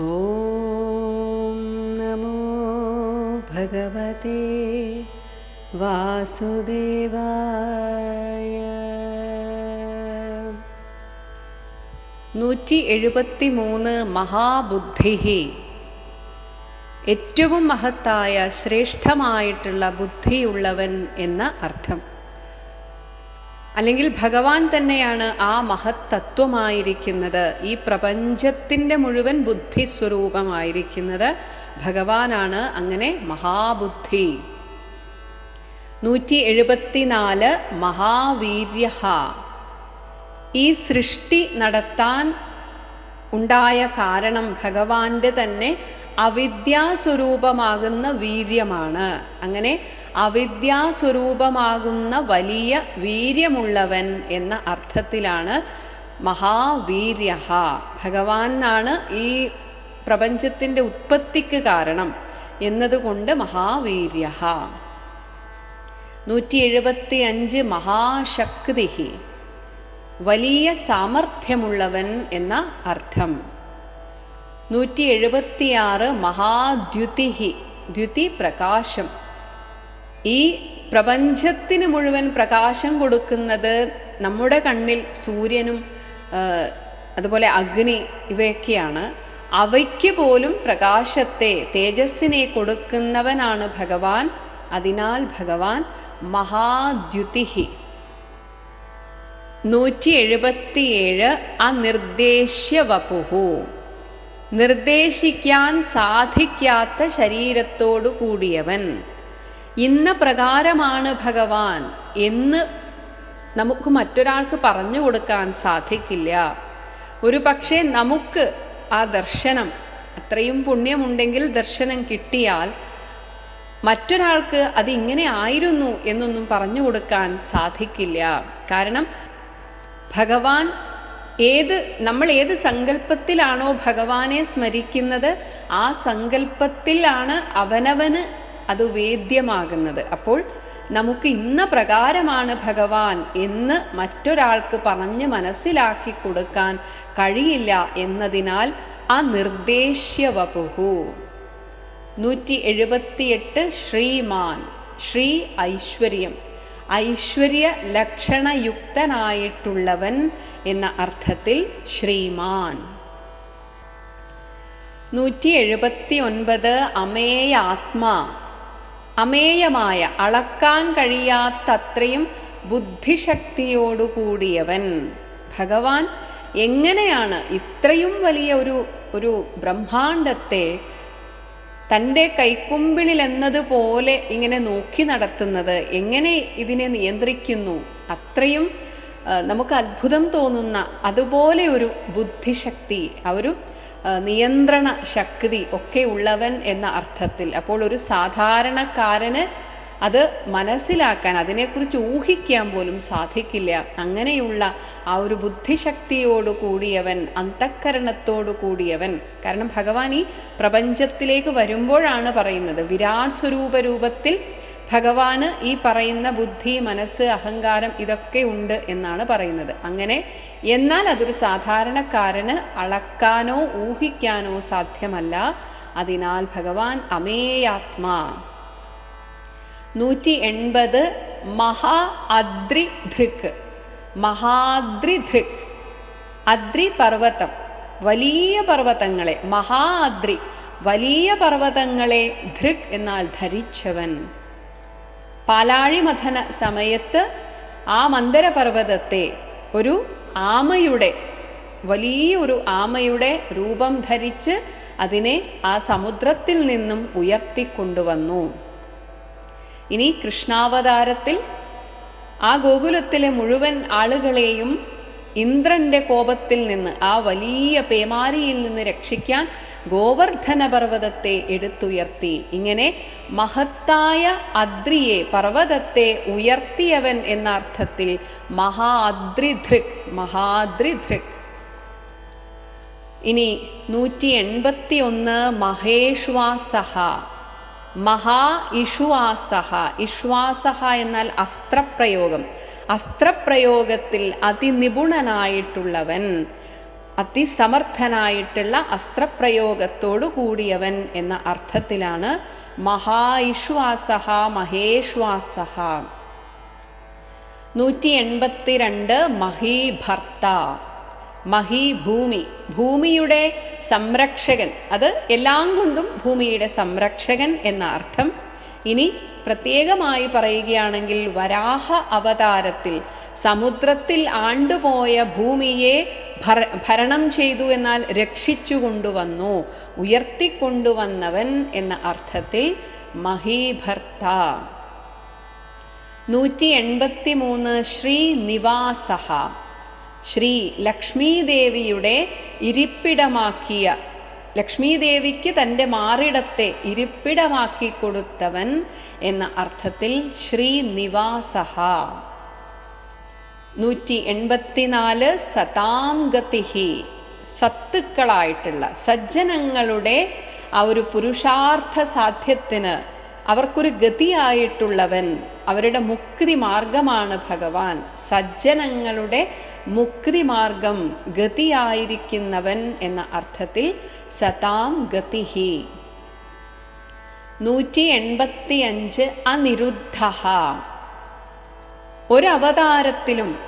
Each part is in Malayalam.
ॐ नमो भगवते വാസുദേവായ നൂറ്റി എഴുപത്തി മൂന്ന് മഹാബുദ്ധി ഏറ്റവും മഹത്തായ ശ്രേഷ്ഠമായിട്ടുള്ള ബുദ്ധിയുള്ളവൻ എന്ന അർത്ഥം അല്ലെങ്കിൽ ഭഗവാൻ തന്നെയാണ് ആ മഹത്തത്വമായിരിക്കുന്നത്. ഈ പ്രപഞ്ചത്തിന്റെ മുഴുവൻ ബുദ്ധി സ്വരൂപമായിരിക്കുന്നത് ഭഗവാനാണ്. അങ്ങനെ മഹാബുദ്ധി. നൂറ്റി എഴുപത്തിനാല് മഹാവീര്യ ഈ സൃഷ്ടി നടത്താൻ ഉണ്ടായ കാരണം ഭഗവാന്റെ തന്നെ അവിദ്യാസ്വരൂപമാകുന്ന വീര്യമാണ്. അങ്ങനെ അവിദ്യാസ്വരൂപമാകുന്ന വലിയ വീര്യമുള്ളവൻ എന്ന അർത്ഥത്തിലാണ് മഹാവീര്യ ഭഗവാനാണ് ഈ പ്രപഞ്ചത്തിന്റെ ഉത്പത്തിക്ക് കാരണം എന്നതുകൊണ്ട് മഹാവീര്യ നൂറ്റി എഴുപത്തി അഞ്ച് മഹാശക്തി വലിയ സാമർഥ്യമുള്ളവൻ എന്ന അർത്ഥം. നൂറ്റി എഴുപത്തിയാറ് മഹാദ്യുതിഹി ദ്യുതി പ്രകാശം. ഈ പ്രപഞ്ചത്തിന് മുഴുവൻ പ്രകാശം കൊടുക്കുന്നത് നമ്മുടെ കണ്ണിൽ സൂര്യനും അതുപോലെ അഗ്നി ഇവയൊക്കെയാണ്. അവയ്ക്ക് പോലും പ്രകാശത്തെ തേജസ്സിനെ കൊടുക്കുന്നവനാണ് ഭഗവാൻ. അതിനാൽ ഭഗവാൻ മഹാദ്യുതിഹി. നൂറ്റി എഴുപത്തിയേഴ് അനിർദ്ദേശ്യ വപുഹു നിർദ്ദേശിക്കാൻ സാധിക്കാത്ത ശരീരത്തോടു കൂടിയവൻ. ഇന്ന പ്രകാരമാണ് ഭഗവാൻ എന്ന് നമുക്ക് മറ്റൊരാൾക്ക് പറഞ്ഞു കൊടുക്കാൻ സാധിക്കില്ല. ഒരു പക്ഷേ നമുക്ക് ആ ദർശനം അത്രയും പുണ്യമുണ്ടെങ്കിൽ ദർശനം കിട്ടിയാൽ മറ്റൊരാൾക്ക് അതിങ്ങനെ ആയിരുന്നു എന്നൊന്നും പറഞ്ഞു കൊടുക്കാൻ സാധിക്കില്ല. കാരണം ഭഗവാൻ ഏത് നമ്മൾ ഏത് സങ്കല്പത്തിലാണോ ഭഗവാനെ സ്മരിക്കുന്നത് ആ സങ്കല്പത്തിലാണ് അവനവന് അത് വേദ്യമാകുന്നത്. അപ്പോൾ നമുക്ക് ഇന്ന പ്രകാരമാണ് ഭഗവാൻ എന്ന് മറ്റൊരാൾക്ക് പറഞ്ഞ് മനസ്സിലാക്കി കൊടുക്കാൻ കഴിയില്ല എന്നതിനാൽ ആ നിർദ്ദേശ്യവപുഹു നൂറ്റി എഴുപത്തിയെട്ട് ശ്രീമാൻ ശ്രീ ഐശ്വര്യം. ഐശ്വര്യ ലക്ഷണയുക്തനായിട്ടുള്ളവൻ എന്ന അർത്ഥത്തിൽ ശ്രീമാൻ. നൂറ്റി എഴുപത്തി ഒൻപത് അമേയാത്മാ. അമേയമായ അളക്കാൻ കഴിയാത്തത്രയും ബുദ്ധിശക്തിയോടുകൂടിയവൻ. ഭഗവാൻ എങ്ങനെയാണ് ഇത്രയും വലിയ ഒരു ഒരു ബ്രഹ്മാണ്ടത്തെ തന്റെ കൈക്കുമ്പിളിൽ എന്നതുപോലെ ഇങ്ങനെ നോക്കി നടത്തുന്നത് എങ്ങനെ ഇതിനെ നിയന്ത്രിക്കുന്നു? അത്രയും നമുക്ക് അത്ഭുതം തോന്നുന്ന അതുപോലെ ഒരു ബുദ്ധിശക്തി ആ ഒരു നിയന്ത്രണ ശക്തി ഒക്കെ ഉള്ളവൻ എന്ന അർത്ഥത്തിൽ. അപ്പോൾ ഒരു സാധാരണക്കാരന് അത് മനസ്സിലാക്കാൻ അതിനെക്കുറിച്ച് ഊഹിക്കാൻ പോലും സാധിക്കില്ല. അങ്ങനെയുള്ള ആ ഒരു ബുദ്ധിശക്തിയോട് കൂടിയവൻ അന്തഃക്കരണത്തോടു കൂടിയവൻ കാരണം ഭഗവാൻ ഈ പ്രപഞ്ചത്തിലേക്ക് വരുമ്പോഴാണ് പറയുന്നത്. വിരാട് സ്വരൂപ രൂപത്തിൽ ഭഗവാന് ഈ പറയുന്ന ബുദ്ധി മനസ്സ് അഹങ്കാരം ഇതൊക്കെ ഉണ്ട് എന്നാണ് പറയുന്നത്. അങ്ങനെ എന്നാൽ അതൊരു സാധാരണക്കാരന് അളക്കാനോ ഊഹിക്കാനോ സാധ്യമല്ല. അതിനാൽ ഭഗവാൻ അമേയാത്മാ. നൂറ്റി എൺപത് മഹാ അദ്രി ധൃക്. മഹാദ്രി ധൃക്. അദ്രി പർവതം. വലിയ പർവതങ്ങളെ മഹാ അദ്രി വലിയ പർവതങ്ങളെ ധൃക് എന്നാൽ ധരിച്ചവൻ. പാലാഴിമഥന സമയത്ത് ആ മന്ദരപർവതത്തെ ഒരു ആമയുടെ വലിയ ഒരു ആമയുടെ രൂപം ധരിച്ച് അതിനെ ആ സമുദ്രത്തിൽ നിന്നും ഉയർത്തിക്കൊണ്ടുവന്നു. ഇനി കൃഷ്ണാവതാരത്തിൽ ആ ഗോകുലത്തിലെ മുഴുവൻ ആളുകളെയും ഇന്ദ്രന്റെ കോപത്തിൽ നിന്ന് ആ വലിയ പേമാരിയിൽ നിന്ന് രക്ഷിക്കാൻ ഗോവർദ്ധന പർവതത്തെ എടുത്തുയർത്തി. ഇങ്ങനെ മഹത്തായ അദ്രിയെ പർവതത്തെ ഉയർത്തിയവൻ എന്ന അർത്ഥത്തിൽ മഹാദ്രിധൃക് മഹാദ്രിധൃക്. ഇനി നൂറ്റി എൺപത്തി ഒന്ന് മഹേഷ്വാസഹ മഹാ ഇഷ്വാസഹ. ഇഷ്വാസഹ എന്നാൽ അസ്ത്രപ്രയോഗം. അസ്ത്രപ്രയോഗത്തിൽ അതിനിപുണനായിട്ടുള്ളവൻ അതിസമർത്ഥനായിട്ടുള്ള അസ്ത്രപ്രയോഗത്തോടു കൂടിയവൻ എന്ന അർത്ഥത്തിലാണ് മഹാ ഇഷ്വാസഹ മഹേഷ്വാസഹ. നൂറ്റി എൺപത്തിരണ്ട് മഹീഭർത്ത. മഹീഭൂമി. ഭൂമിയുടെ സംരക്ഷകൻ. അത് എല്ലാം കൊണ്ടും ഭൂമിയുടെ സംരക്ഷകൻ എന്ന അർത്ഥം. ഇനി പ്രത്യേകമായി പറയുകയാണെങ്കിൽ വരാഹ അവതാരത്തിൽ സമുദ്രത്തിൽ ആണ്ടുപോയ ഭൂമിയെ ഭര ഭരണം ചെയ്തു എന്നാൽ രക്ഷിച്ചു കൊണ്ടുവന്നു ഉയർത്തിക്കൊണ്ടുവന്നവൻ എന്ന അർത്ഥത്തിൽ മഹീഭർത്ത. നൂറ്റി എൺപത്തി മൂന്ന് ശ്രീനിവാസഹ. ശ്രീ ലക്ഷ്മീദേവിയുടെ ഇരിപ്പിടമാക്കിയ ലക്ഷ്മീദേവിക്ക് തന്റെ മാറിടത്തെ ഇരിപ്പിടമാക്കി കൊടുത്തവൻ എന്ന അർത്ഥത്തിൽ ശ്രീനിവാസഹ നൂറ്റി എൺപത്തിനാല് സതാം ഗതിഹി സത്തുക്കളായിട്ടുള്ള സജ്ജനങ്ങളുടെ ആ ഒരു പുരുഷാർത്ഥ സാധ്യത്തിന് അവർക്കൊരു ഗതിയായിട്ടുള്ളവൻ അവരുടെ മുക്തി മാർഗമാണ് ഭഗവാൻ. സജ്ജനങ്ങളുടെ മുക്തി മാർഗം ഗതിയായിരിക്കുന്നവൻ എന്ന അർത്ഥത്തിൽ സതാം ഗതിഹി. നൂറ്റി എൺപത്തി അഞ്ച് അനിരുദ്ധ ഒരവതാരത്തിലും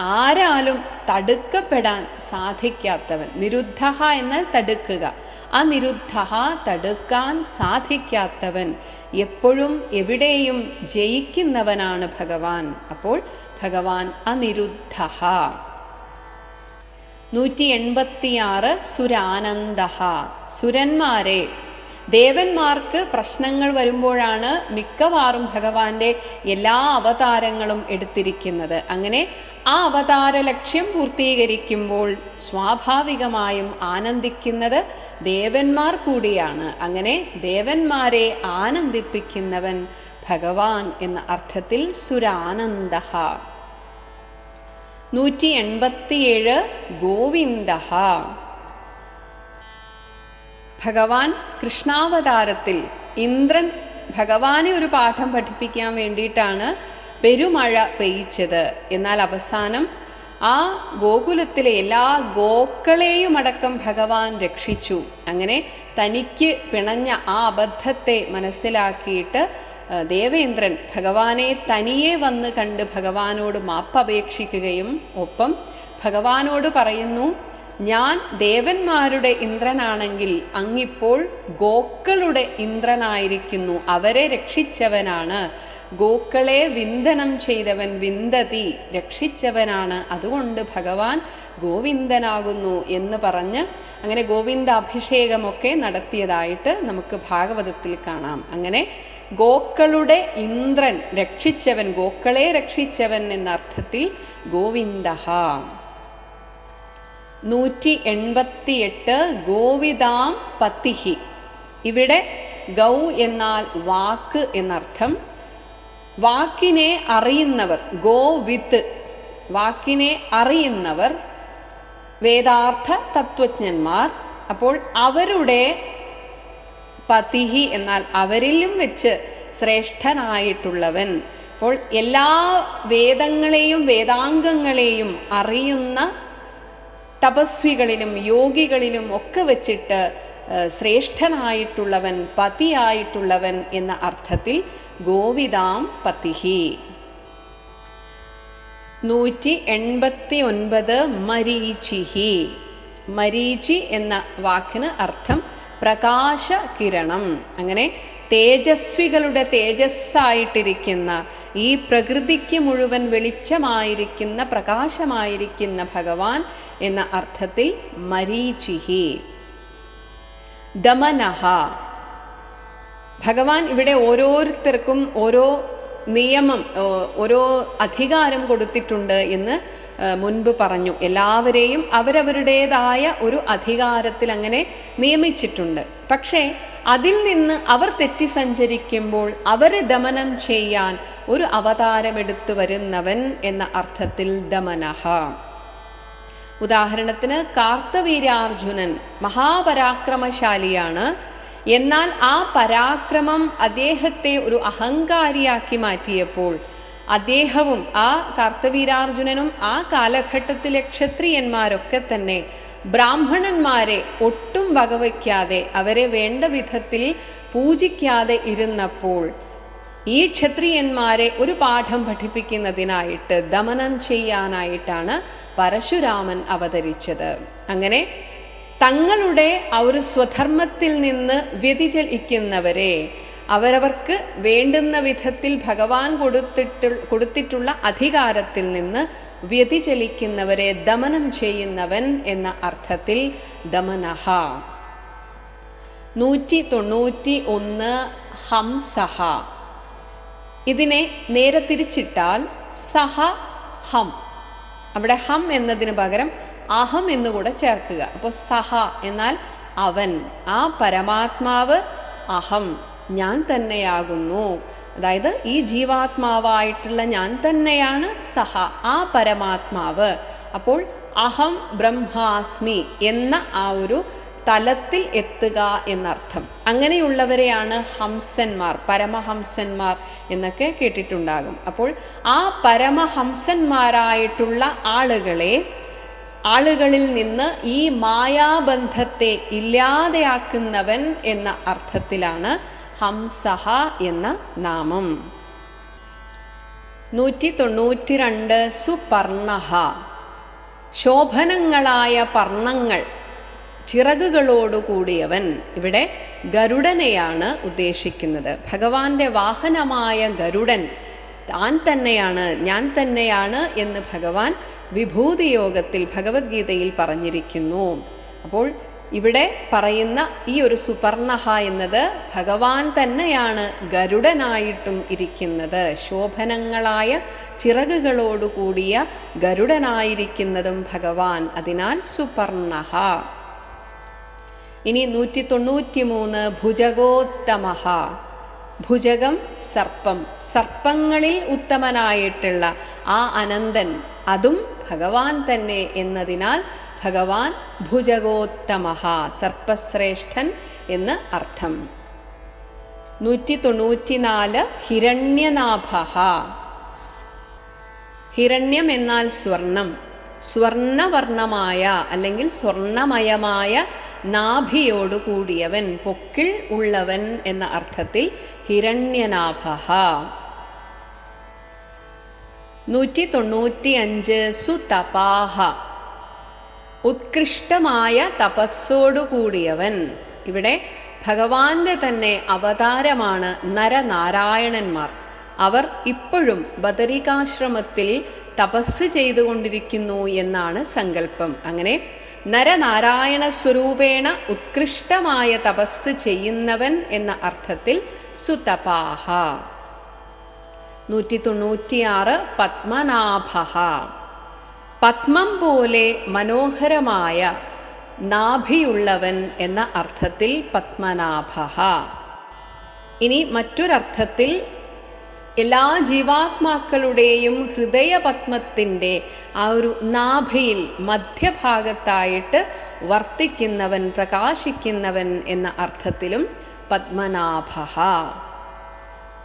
ആരാലും തടുക്കപ്പെടാൻ സാധിക്കാത്തവൻ. നിരുദ്ധ എന്നാൽ തടുക്കുക. അനിരുദ്ധ തടുക്കാൻ സാധിക്കാത്തവൻ. എപ്പോഴും എവിടെയും ജയിക്കുന്നവനാണ് ഭഗവാൻ. അപ്പോൾ ഭഗവാൻ അനിരുദ്ധ. നൂറ്റി എൺപത്തിയാറ് സുരാനന്ദ. സുരന്മാരെ ദേവന്മാർക്ക് പ്രശ്നങ്ങൾ വരുമ്പോഴാണ് മിക്കവാറും ഭഗവാന്റെ എല്ലാ അവതാരങ്ങളും എടുത്തിരിക്കുന്നത്. അങ്ങനെ ആ അവതാര ലക്ഷ്യം പൂർത്തീകരിക്കുമ്പോൾ സ്വാഭാവികമായും ആനന്ദിക്കുന്നത് ദേവന്മാർ കൂടിയാണ്. അങ്ങനെ ദേവന്മാരെ ആനന്ദിപ്പിക്കുന്നവൻ ഭഗവാൻ എന്ന അർത്ഥത്തിൽ സുരാനന്ദ നൂറ്റി എൺപത്തിയേഴ് ഗോവിന്ദ ഭഗവാൻ കൃഷ്ണാവതാരത്തിൽ ഇന്ദ്രൻ ഭഗവാനെ ഒരു പാഠം പഠിപ്പിക്കാൻ വേണ്ടിയിട്ടാണ് പെരുമഴ പെയ്ച്ചത് എന്നാൽ അവസാനം ആ ഗോകുലത്തിലെ എല്ലാ ഗോക്കളെയും അടക്കം ഭഗവാൻ രക്ഷിച്ചു. അങ്ങനെ തനിക്ക് പിണഞ്ഞ ആ അബദ്ധത്തെ മനസ്സിലാക്കിയിട്ട് ദേവേന്ദ്രൻ ഭഗവാനെ തനിയെ വന്ന് കണ്ട് ഭഗവാനോട് മാപ്പപേക്ഷിക്കുകയും ഒപ്പം ഭഗവാനോട് പറയുന്നു ഞാൻ ദേവന്മാരുടെ ഇന്ദ്രനാണെങ്കിൽ അങ്ങിപ്പോൾ ഗോക്കളുടെ ഇന്ദ്രനായിരിക്കുന്നു അവരെ രക്ഷിച്ചവനാണ്. ഗോക്കളെ വിന്ദനം ചെയ്തവൻ വിന്ദതി രക്ഷിച്ചവനാണ്. അതുകൊണ്ട് ഭഗവാൻ ഗോവിന്ദനാകുന്നു എന്ന് പറഞ്ഞ് അങ്ങനെ ഗോവിന്ദ അഭിഷേകമൊക്കെ നടത്തിയതായിട്ട് നമുക്ക് ഭാഗവതത്തിൽ കാണാം. അങ്ങനെ ഗോക്കളുടെ ഇന്ദ്രൻ രക്ഷിച്ചവൻ ഗോക്കളെ രക്ഷിച്ചവൻ എന്ന അർത്ഥത്തിൽ ഗോവിന്ദ. നൂറ്റി എൺപത്തി എട്ട് ഗോവിതാം പത്തിഹി. ഇവിടെ ഗൗ എന്നാൽ വാക്ക് എന്നർത്ഥം. വാക്കിനെ അറിയുന്നവർ ഗോ വിത്ത് വാക്കിനെ അറിയുന്നവർ വേദാർത്ഥ തത്വജ്ഞന്മാർ. അപ്പോൾ അവരുടെ പതിഹി എന്നാൽ അവരിലും വെച്ച് ശ്രേഷ്ഠനായിട്ടുള്ളവൻ. അപ്പോൾ എല്ലാ വേദങ്ങളെയും വേദാംഗങ്ങളെയും അറിയുന്ന തപസ്വികളിലും യോഗികളിലും ഒക്കെ വച്ചിട്ട് ശ്രേഷ്ഠനായിട്ടുള്ളവൻ പതിയായിട്ടുള്ളവൻ എന്ന അർത്ഥത്തിൽ ഗോവിതാം പതിഹി. നൂറ്റി എൺപത്തി ഒൻപത് മരീചിഹി. മരീചി എന്ന വാക്കിന് അർത്ഥം പ്രകാശ കിരണം അങ്ങനെ തേജസ്വികളുടെ തേജസ്സായിട്ടിരിക്കുന്ന ഈ പ്രകൃതിക്ക് മുഴുവൻ വെളിച്ചമായിരിക്കുന്ന പ്രകാശമായിരിക്കുന്ന ഭഗവാൻ എന്ന അർത്ഥത്തിൽ മരീചിഹി. ദമനഹ. ഭഗവാൻ ഇവിടെ ഓരോരുത്തർക്കും ഓരോ നിയമം ഓരോ അധികാരം കൊടുത്തിട്ടുണ്ട് എന്ന് മുൻപ് പറഞ്ഞു. എല്ലാവരെയും അവരവരുടേതായ ഒരു അധികാരത്തിൽ അങ്ങനെ നിയമിച്ചിട്ടുണ്ട്. പക്ഷേ അതിൽ നിന്ന് അവർ തെറ്റി സഞ്ചരിക്കുമ്പോൾ അവരെ ദമനം ചെയ്യാൻ ഒരു അവതാരമെടുത്തു വരുന്നവൻ എന്ന അർത്ഥത്തിൽ ദമനഹ. ഉദാഹരണത്തിന് കാർത്തവീരാർജുനൻ മഹാപരാക്രമശാലിയാണ്. എന്നാൽ ആ പരാക്രമം അദ്ദേഹത്തെ ഒരു അഹങ്കാരിയാക്കി മാറ്റിയപ്പോൾ അദ്ദേഹവും ആ കാർത്തവീരാർജുനനും ആ കാലഘട്ടത്തിലെ ക്ഷത്രിയന്മാരൊക്കെ തന്നെ ബ്രാഹ്മണന്മാരെ ഒട്ടും വകവയ്ക്കാതെ അവരെ വേണ്ട വിധത്തിൽ പൂജിക്കാതെ ഇരുന്നപ്പോൾ ഈ ക്ഷത്രിയന്മാരെ ഒരു പാഠം പഠിപ്പിക്കുന്നതിനായിട്ട് ദമനം ചെയ്യാനായിട്ടാണ് പരശുരാമൻ അവതരിച്ചത്. അങ്ങനെ തങ്ങളുടെ ആ ഒരു സ്വധർമ്മത്തിൽ നിന്ന് വ്യതിചലിക്കുന്നവരെ അവരവർക്ക് വേണ്ടുന്ന വിധത്തിൽ ഭഗവാൻ കൊടുത്തിട്ടു കൊടുത്തിട്ടുള്ള അധികാരത്തിൽ നിന്ന് വ്യതിചലിക്കുന്നവരെ ദമനം ചെയ്യുന്നവൻ എന്ന അർത്ഥത്തിൽ ദമനഹ. നൂറ്റി തൊണ്ണൂറ്റി ഒന്ന് ഹംസഹ. ഇതിനെ നേരെ തിരിച്ചിട്ടാൽ സഹ ഹം. അവിടെ ഹം എന്നതിന് പകരം അഹം എന്നുകൂടെ ചേർക്കുക. അപ്പോൾ സഹ എന്നാൽ അവൻ. ആ പരമാത്മാവ് അഹം. ഞാൻ തന്നെയാകുന്നു. അതായത് ഈ ജീവാത്മാവായിട്ടുള്ള ഞാൻ തന്നെയാണ് സഹ ആ പരമാത്മാവ്. അപ്പോൾ അഹം ബ്രഹ്മാസ്മി എന്ന ആ ഒരു തലത്തിൽ എത്തുക എന്നർത്ഥം. അങ്ങനെയുള്ളവരെയാണ് ഹംസന്മാർ പരമഹംസന്മാർ എന്നൊക്കെ കേട്ടിട്ടുണ്ടാകും. അപ്പോൾ ആ പരമഹംസന്മാരായിട്ടുള്ള ആളുകളെ ആളുകളിൽ നിന്ന് ഈ മായാബന്ധത്തെ ഇല്ലാതെയാക്കുന്നവൻ എന്ന അർത്ഥത്തിലാണ് ഹംസഹ എന്ന നാമം. നൂറ്റി തൊണ്ണൂറ്റി രണ്ട് സുപർണഹ. ശോഭനങ്ങളായ പർണങ്ങൾ ചിറകുകളോടുകൂടിയവൻ ഇവിടെ ഗരുഡനെയാണ് ഉദ്ദേശിക്കുന്നത്. ഭഗവാന്റെ വാഹനമായ ഗരുഡൻ താൻ തന്നെയാണ് ഞാൻ തന്നെയാണ് എന്ന് ഭഗവാൻ വിഭൂതിയോഗത്തിൽ ഭഗവത്ഗീതയിൽ പറഞ്ഞിരിക്കുന്നു. അപ്പോൾ ഇവിടെ പറയുന്ന ഈ ഒരു സുപർണഹ എന്നത് ഭഗവാൻ തന്നെയാണ് ഗരുഡനായിട്ടും ഇരിക്കുന്നത്. ശോഭനങ്ങളായ ചിറകുകളോടുകൂടിയ ഗരുഡനായിരിക്കുന്നതും ഭഗവാൻ. അതിനാൽ സുപർണഹ. ഇനി നൂറ്റി തൊണ്ണൂറ്റി മൂന്ന് ഭുജഗോത്തമഹ. ഭുജകം സർപ്പം. സർപ്പങ്ങളിൽ ഉത്തമനായിട്ടുള്ള ആ അനന്തൻ. അതും ഭഗവാൻ തന്നെ എന്നതിനാൽ ഭഗവാൻ ഭുജഗോത്തമ സർപ്പശ്രേഷ്ഠൻ എന്ന് അർത്ഥം. നൂറ്റി തൊണ്ണൂറ്റിനാല് ഹിരണ്യനാഭ ഹിരണ്യം എന്നാൽ സ്വർണം. സ്വർണവർണമായ അല്ലെങ്കിൽ സ്വർണമയമായ നാഭിയോട് കൂടിയവൻ പൊക്കിൾ ഉള്ളവൻ എന്ന അർത്ഥത്തിൽ ഹിരണ്യനാഭ നൂറ്റി തൊണ്ണൂറ്റി അഞ്ച് സുതപാഹ. ഉത്കൃഷ്ടമായ തപസ്സോടുകൂടിയവൻ ഇവിടെ ഭഗവാന്റെ തന്നെ അവതാരമാണ് നരനാരായണന്മാർ. അവർ ഇപ്പോഴും ബദരികാശ്രമത്തിൽ തപസ് ചെയ്തുകൊണ്ടിരിക്കുന്നു എന്നാണ് സങ്കല്പം. അങ്ങനെ നരനാരായണ സ്വരൂപേണ ഉത്കൃഷ്ടമായ തപസ് ചെയ്യുന്നവൻ എന്ന അർത്ഥത്തിൽ സുതപാഹ. നൂറ്റി തൊണ്ണൂറ്റിയാറ് പത്മനാഭ. പത്മം പോലെ മനോഹരമായ നാഭിയുള്ളവൻ എന്ന അർത്ഥത്തിൽ പത്മനാഭ ഇനി മറ്റൊരർത്ഥത്തിൽ എല്ലാ ജീവാത്മാക്കളുടെയും ഹൃദയപത്മത്തിന്റെ ആ ഒരു നാഭിയിൽ മധ്യഭാഗത്തായിട്ട് വർത്തിക്കുന്നവൻ പ്രകാശിക്കുന്നവൻ എന്ന അർത്ഥത്തിലും പത്മനാഭ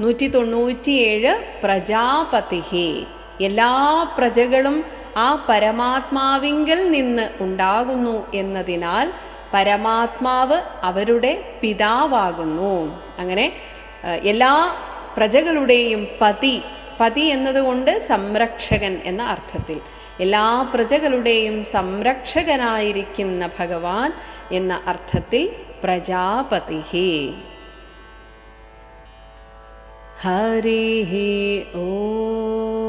നൂറ്റി തൊണ്ണൂറ്റിയേഴ് പ്രജാപതി എല്ലാ പ്രജകളും ആ പരമാത്മാവിങ്കിൽ നിന്ന് ഉണ്ടാകുന്നു എന്നതിനാൽ പരമാത്മാവ് അവരുടെ പിതാവാകുന്നു. അങ്ങനെ എല്ലാ പ്രജകളുടെയും പതി പതി എന്നതുകൊണ്ട് സംരക്ഷകൻ എന്ന അർത്ഥത്തിൽ. എല്ലാ പ്രജകളുടെയും സംരക്ഷകനായിരിക്കുന്ന ഭഗവാൻ എന്ന അർത്ഥത്തിൽ പ്രജാപതി ഹരി ഓ